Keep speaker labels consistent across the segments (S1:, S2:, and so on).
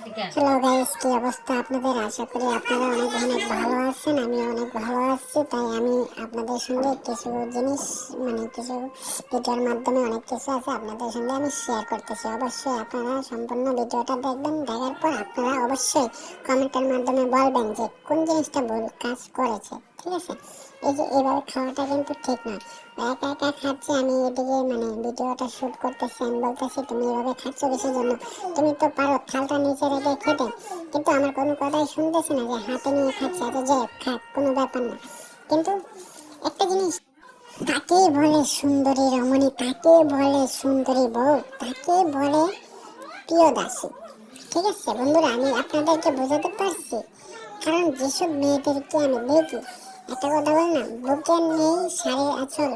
S1: Hello guys কি অবস্থা আপনাদের? আশা করি আপনারা অনেক অনেক ভালো আছেন আমি অনেক ভালো আছি। তাই আমি আপনাদের সঙ্গে কিছু জিনিস মানে কিছু ভিডিওর মাধ্যমে অনেক কিছু আছে আপনাদের সঙ্গে আমি শেয়ার করতেছি। অবশ্যই আপনারা সম্পূর্ণ ভিডিওটা দেখবেন, দেখার পর আপনারা অবশ্যই কমেন্টের মাধ্যমে বলবেন যে কোন জিনিসটা ভুল কাজ করেছে, ঠিক আছে? এই যে এইভাবে খাওয়াটা কিন্তু ঠিক না। একা একা খাচ্ছি, আমি এদিকে মানে ভিডিওটা শুট করতেছি, আমি বলতেছি, তুমি এভাবে খাচ্ছ কিসের জন্য? তুমি তো পারো থালটা নিচে রেখে খেতে। কিন্তু আমার কোনো কথাই শুনতেছে না যে হাতে নিয়ে খাচ্ছে আচ্ছা যে খাক, কোনো ব্যাপার না। কিন্তু একটা জিনিস, তাকে বলে সুন্দরী রমণী, তাকে বলে সুন্দরী বউ, তাকে বলে প্রিয় দাসী। ঠিক আছে বন্ধুরা, আমি আপনাদেরকে বোঝাতে পারছি। কারণ যেসব মেয়েদেরকে আমি দেখি একটা কথা বল না, বুকে নেই শাড়ির আঁচল।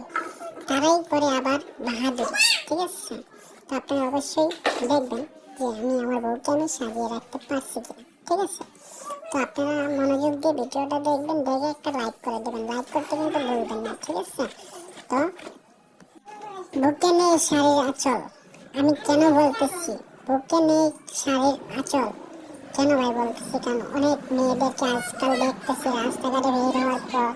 S1: তারাই করে আবার বাহাদুর, ঠিক আছে? তো আপনারা অবশ্যই দেখবেন যে আমি আমার বউকে আমি সাজিয়ে রাখতে পারছি কিনা, ঠিক আছে? তো আপনারা মনোযোগ দিয়ে ভিডিওটা দেখবেন, দেখে একটা লাইক করে দেবেন। লাইক করতে কিন্তু ভুলবেন না, ঠিক আছে? তো বুকে নেই শাড়ির আঁচল, আমি কেন বলতেছি? বুকে নেই শাড়ির আঁচল। কেন ভাই বলতেছি কারণ অনেক মেয়েদেরকে আজকাল দেখতেছি রাস্তাঘাটে বের হওয়ার পর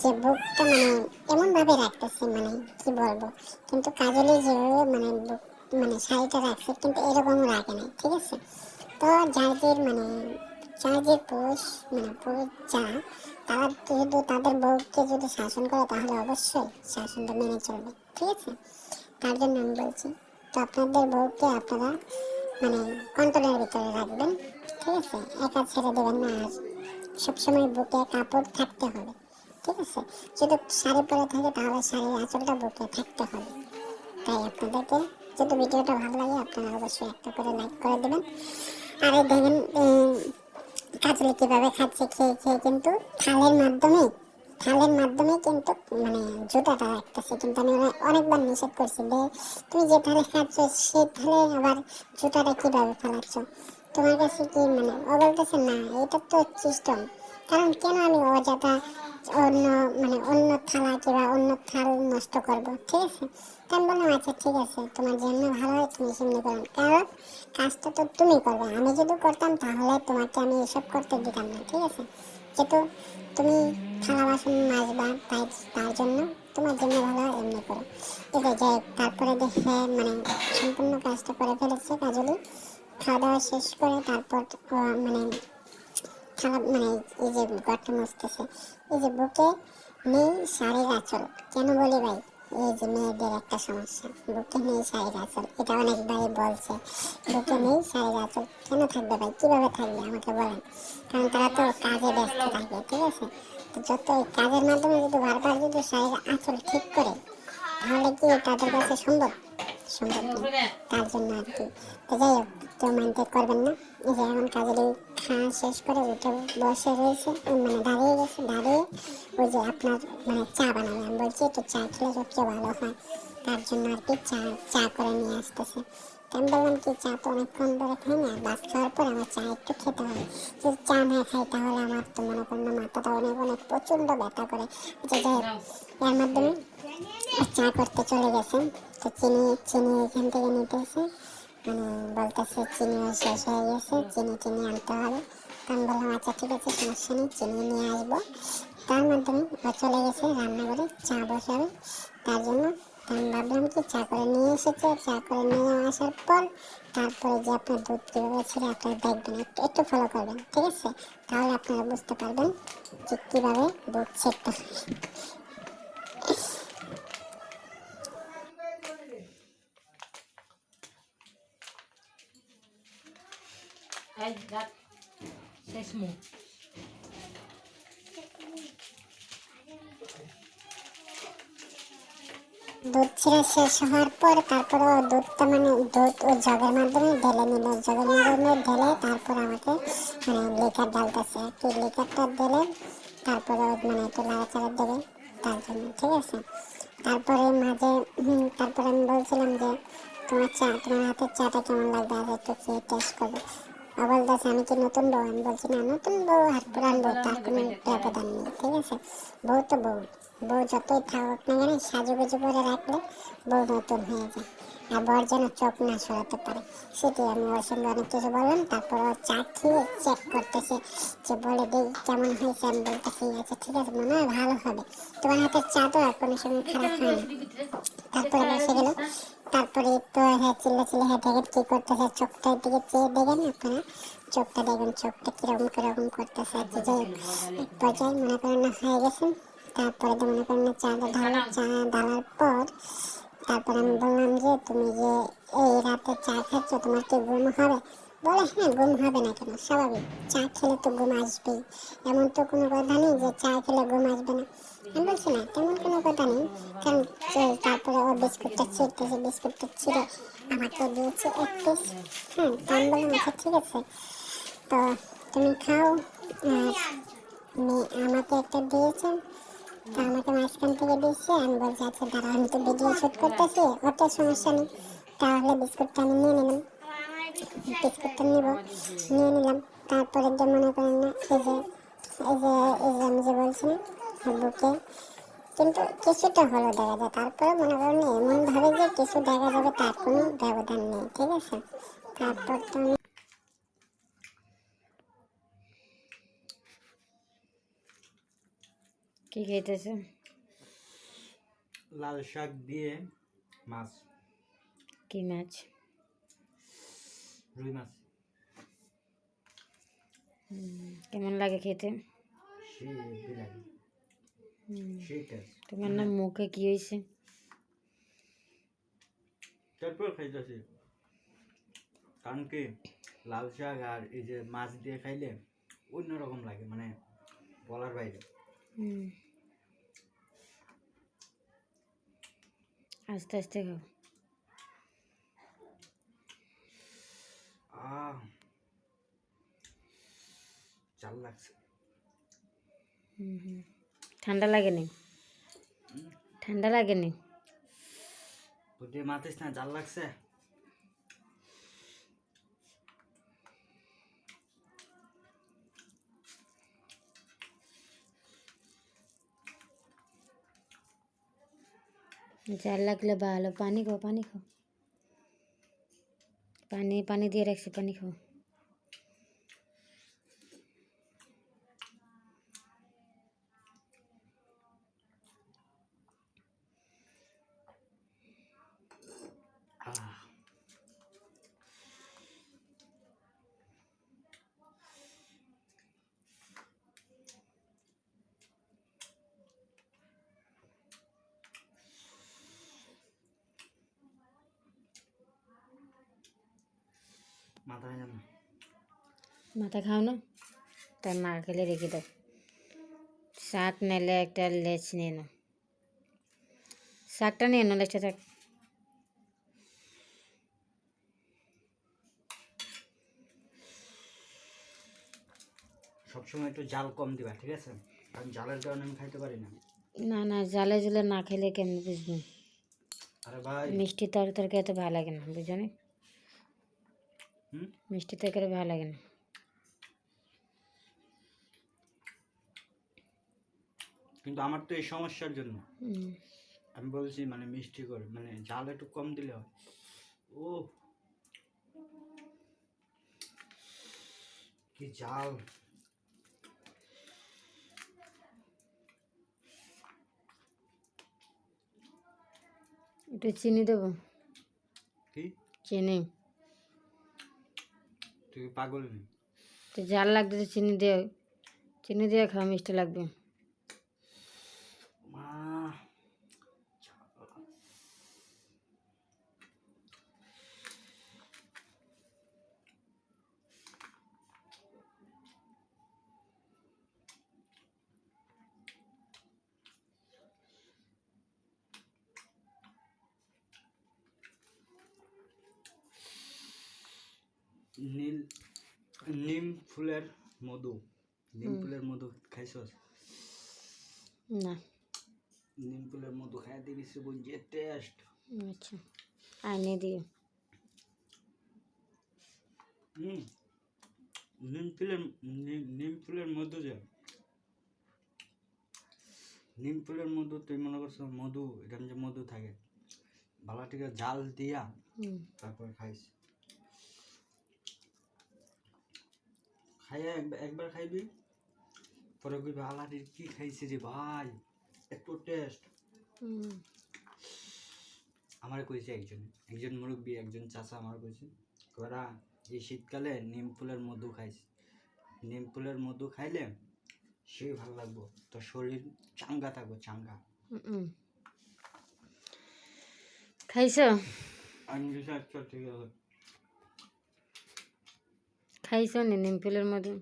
S1: যে বুকটা মানে এমন ভাবে রাখতেছে মানে কি বলব? কিন্তু কাজলে যেভাবে মানে বুক মানে শাড়িটা রাখছে, কিন্তু এরকম রাখে না ঠিক আছে? তো যাদের মানে যাদের পুরুষ মানে পুরুষ যা, তারা যদি তাদের বউকে যদি শাসন করে, তাহলে অবশ্যই শাসনটা মেনে চলবে, ঠিক আছে? তার জন্য আমি বলছি, তো আপনাদের বউকে আপনারা মানে কন্ট্রোলের ভিতরে রাখবেন। ঠিক আছে, একা ছেড়ে দেবেন না আর। সবসময় বুকে কাপড় থাকতে হবে, ঠিক আছে? যদি শাড়ি পরে থাকে তাহলে শাড়ির আঁচলটা বুকে থাকতে হবে। তাই আপনাদেরকে যদি ভিডিওটা ভালো লাগে, আপনারা অবশ্যই একটা করে লাইক করে দেবেন। আর এই দেখেন কাজলে কীভাবে খাচ্ছে, খেয়ে খেয়ে কিন্তু থালের মাধ্যমে থালের মাধ্যমে কিন্তু মানে জুতাটা রাখতেছে। কিন্তু আমি অনে- অনেকবার নিষেধ করছি যে তুমি যে থালে খাচ্ছ সেই থালে আবার জুতাটা কীভাবে ফেলাচ্ছ? তোমার কাছে কি মানে ও বলতেছে, না এটা তো সিস্টেম কারণ কেন আমি অযথা অন্য মানে অন্য থালা কিংবা অন্য থাল নষ্ট করব? ঠিক আছে? তো আমি বললাম আচ্ছা ঠিক আছে। তোমার জন্য ভালো হয়, তুমি সেমনি করো কারণ কাজটা তো তুমি করবে। আমি যদি করতাম, তাহলে তোমাকে আমি এসব করতে দিতাম না। ঠিক আছে? যেহেতু তুমি থালা বাসন মাজবা, তাই তার জন্য তোমার জন্য ভালো হয়, এমনি করো। এটাই যাই তারপরে দেখে মানে সম্পূর্ণ কাজটা করে ফেলেছে কাজলি খাওয়া দাওয়া শেষ করে তারপর মানে খারাপ মানে এই যে গর্ত মুছতেছে, এই যে বুকে নেই শাড়ির আঁচল। কেন বলি ভাই? এই যে মেয়েদের একটা সমস্যা। বুকে নেই শাড়ির আঁচল। এটা অনেকবারই বলছে। বুকে নেই শাড়ির আঁচল। কেন থাকবে ভাই? কীভাবে থাকবে? আমাকে বলেন। কারণ তারা তো কাজে ব্যস্ত থাকে, ঠিক আছে? তো যত কাজের মাধ্যমে যদি বারবার যদি শাড়ির আঁচল ঠিক করে, তাহলে কি তাদের কাছে সম্ভব? সম্ভব না তার জন্য আর কি। তো যাই হোক, কেউ মানতে করবেন না। এই যে এখন কাজের খাওয়া শেষ করে উঠে বসে রয়েছে মানে দাঁড়িয়ে গেছে, দাঁড়িয়ে ওই যে আপনার মানে চা বানাবে। আমি বলছি, একটু চা খেলে সবচেয়ে ভালো হয়। তার জন্য আর কি চা চা করে নিয়ে আসতেছে। আমি বললাম, কি চা তো অনেকক্ষণ ধরে খাই না? ভাত খাওয়ার পর আমার চা একটু খেতে হয় যদি চা না খাই তাহলে আমার তো মনে করেন মাথাটা অনেক অনেক প্রচণ্ড ব্যথা করে। আচ্ছা যাই এর মাধ্যমে চা করতে চলে গেছে তো চিনি চিনি এখান থেকে নিতেছে মানে বলতেছে চিনিও শেষ হয়ে গেছে, চিনি চিনি আনতে হবে। তো আমি বললাম আচ্ছা ঠিক আছে, সমস্যা নেই, চিনি নিয়ে আসব। তার মাধ্যমে চলে গেছে রান্নাঘরে, চা বসাবে। তার জন্য আমি ভাবলাম কি, চা করে নিয়ে এসেছে। চা করে নিয়ে আসার পর তারপরে যে আপনার দুধ কীভাবে ছিল, আপনারা দেখবেন, একটু একটু ফলো করবেন, ঠিক আছে? তাহলে আপনারা বুঝতে পারবেন যে কীভাবে দুধ ছেড়তে
S2: এই রাত শেষ মুখ।
S1: দুধ ছেড়ে শেষ হওয়ার পর তারপরে ও দুধটা মানে দুধ ও জগের মাধ্যমে ঢেলে নিল জগের মাধ্যমে ঢেলে তারপর আমাকে মানে লিকার ডালতেছে কি লিকারটা দিলে তারপরে মানে একটু লাড়াচাড়া দেবে তার জন্য, ঠিক আছে? তারপরে মাঝে তারপরে আমি বলছিলাম যে, তোমার চা, তোমার হাতের চাটা কেমন লাগবে? আর একটু খেয়ে টেস্ট করবে। ও বলতেছে, আমি কি নতুন বউ? আমি বলছি, না, নতুন বউ আর পুরান বউ তার কোনো ব্যবধান নেই ঠিক আছে? বউ তো বউ। বউ যতই থাকুক না কেন, সাজুগুজু করে রাখলে বউ নতুন হয়ে যায়। আর বর যেন চোখ না সরাতে পারে। সেটি আমি ওর সঙ্গে অনেক কিছু বললাম, তারপর ও চা খেয়ে চেক করতেছে যে বলে দিই কেমন হয়েছে? আমি বলতেছি আচ্ছা ঠিক আছে, মনে হয় ভালো হবে। তোমার হাতের চা তো আর কোনো সময় খারাপ হয় না তারপরে বসে গেল তারপরে তো হ্যাঁ চিল্লা চিল্লা হ্যাঁ দেখেন কি করতেছে, চোখটার দিকে চেয়ে দেখেন আপনারা, চোখটা দেখেন, চোখটা কীরকম কীরকম করতেছে আচ্ছা যাই হোক পর্যায়ে মনে করেন না হয়ে গেছে। তারপরে তো মনে করেন না চাটা ঢালা, চা ঢালার পর তারপর আমি বললাম যে, তুমি যে এই রাতে চা খাচ্ছ, তোমার কি ঘুম হবে? বলে হ্যাঁ ঘুম হবে না কেন? স্বাভাবিক। চা খেলে তো ঘুম আসবেই। এমন তো কোনো কথা নেই যে চা খেলে ঘুম আসবে না। আমি বলছি না, তেমন কোনো কথা নেই, কারণ তারপরে ও বিস্কুটটা ছিঁড়তেছে বিস্কুটটা ছিঁড়ে আমাকে দিয়েছে এক পিস হ্যাঁ তো আমি বললাম আচ্ছা ঠিক আছে। তো তুমি খাও, আর আমি- আমাকে একটা দিয়েছেন, তো আমাকে মাঝখান থেকে দিচ্ছে আমি বলছি আচ্ছা দাঁড়া আমি তো ভিডিও শুট করতেছি অত সমস্যা নেই, তাহলে বিস্কুটটা আমি নিয়ে নিলাম। বিস্কুটটা নিব, নিয়ে নিলাম, তারপরে যে মনে করেন না, এই যে এই যে এই যে আমি যে বলছি না বুকে কিন্তু কিছুটা হলো দেখা যায় তারপরে মনে করেন এমন ভাবে যে কিছু দেখা যাবে তার কোনো ব্যবধান নেই ঠিক আছে? তারপর তো আমি
S2: কি খাইতেছে
S3: লাল শাক দিয়ে মাছ।
S2: কি মাছ?
S3: রুই মাছ।
S2: কেমন লাগে খেতে?
S3: সে সেই টেস্ট
S2: তোমার না মুখে কি হয়েছে?
S3: তারপর খাইতেছি। কারণ কি লাল শাক আর এই যে মাছ দিয়ে খাইলে অন্যরকম লাগে মানে বলার বাইরে।
S2: হুম। আস্তে আস্তে খাও।
S3: চাল লাগছে।
S2: হুম হুম। ঠান্ডা লাগেনি ঠান্ডা লাগেনি
S3: বুদ্ধি মাতিস না জাল লাগছে
S2: জাল আচ্ছা, লাগলে ভালো পানি খাও পানি খাও পানি পানি দিয়ে রাখছি পানি খাও
S3: মাথা হয় না।
S2: মাথা খাও না? তার না খেলে রেখে দাও। শাক নিলে একটা লেচ নিয়ে নাও। শাকটা নিয়ে নাও লেচটা থাক।
S3: সবসময় একটু জাল কম দিবা ঠিক আছে? কারণ জালের কারণে আমি খাইতে পারি না।
S2: না না জালে জুলে না খেলে কেমন বুঝব?
S3: আরে ভাই।
S2: মিষ্টি তর তরকারি এত ভালো লাগে না না?
S3: হুম
S2: মিষ্টি তরকারি ভালো লাগে না।
S3: কিন্তু আমার তো এই সমস্যার জন্য। আমি বলছি মানে মিষ্টি করে মানে জাল একটু কম দিলে হয়। ও কি জাল
S2: একটু চিনি দেবো।
S3: কি?
S2: চিনি।
S3: তুই পাগল নি
S2: তো চিনি দিয়ে চিনি দিয়ে খাওয়া মিষ্টি লাগবে
S3: মা নীল নিম ফুলের মধু। নিম ফুলের মধু খাইছস?
S2: না।
S3: নিম ফুলের মধু খাই বলছে টেস্ট
S2: আচ্ছা দিও।
S3: হুম। নিম ফুলের নিম- ফুলের মধু যে। নিম ফুলের মধু তুই মনে করছ মধু এখানে যে মধু থাকে। ভালো থেকে জাল দিয়া তারপর খাইছি খাইয়া একবার একবার খাইবি? পরে কইবি আলাদির কি খাইছি রে ভাই? এত টেস্ট। আমার কইছে একজন একজন মুরব্বী একজন চাচা আমার কইছে ওরা এই শীতকালে নিম ফুলের মধু খাইছে নিম ফুলের মধু খাইলে সে ভালো লাগবো তোর শরীর চাঙ্গা থাকব চাঙ্গা।
S2: খাইছ?
S3: আমি ঠিক আছে
S2: খাইছ নি নিম ফুলের মধু?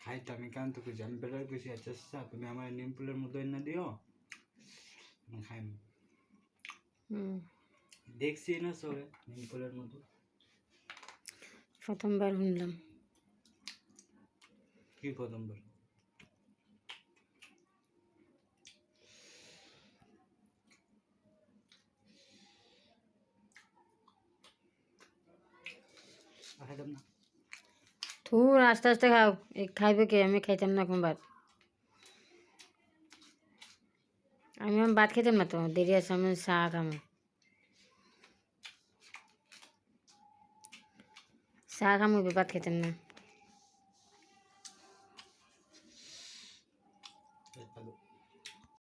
S3: খাইতে আমি কেন তো কইছি আমি বেটার কইছি আচ্ছা আচ্ছা তুমি আমার নিম ফুলের মধু এনে দিও
S2: হুম।
S3: দেখছি না সবে নিম ফুলের মধু।
S2: প্রথমবার শুনলাম।
S3: কি প্রথমবার? আর খাইতাম না।
S2: থুর আস্তে আস্তে খাও এই খাইবে কে আমি খাইতাম না এখন ভাত আমি এখন ভাত খেতাম না তো দেরি আছে আমি চা খামো চা খামো ভাত খেতাম না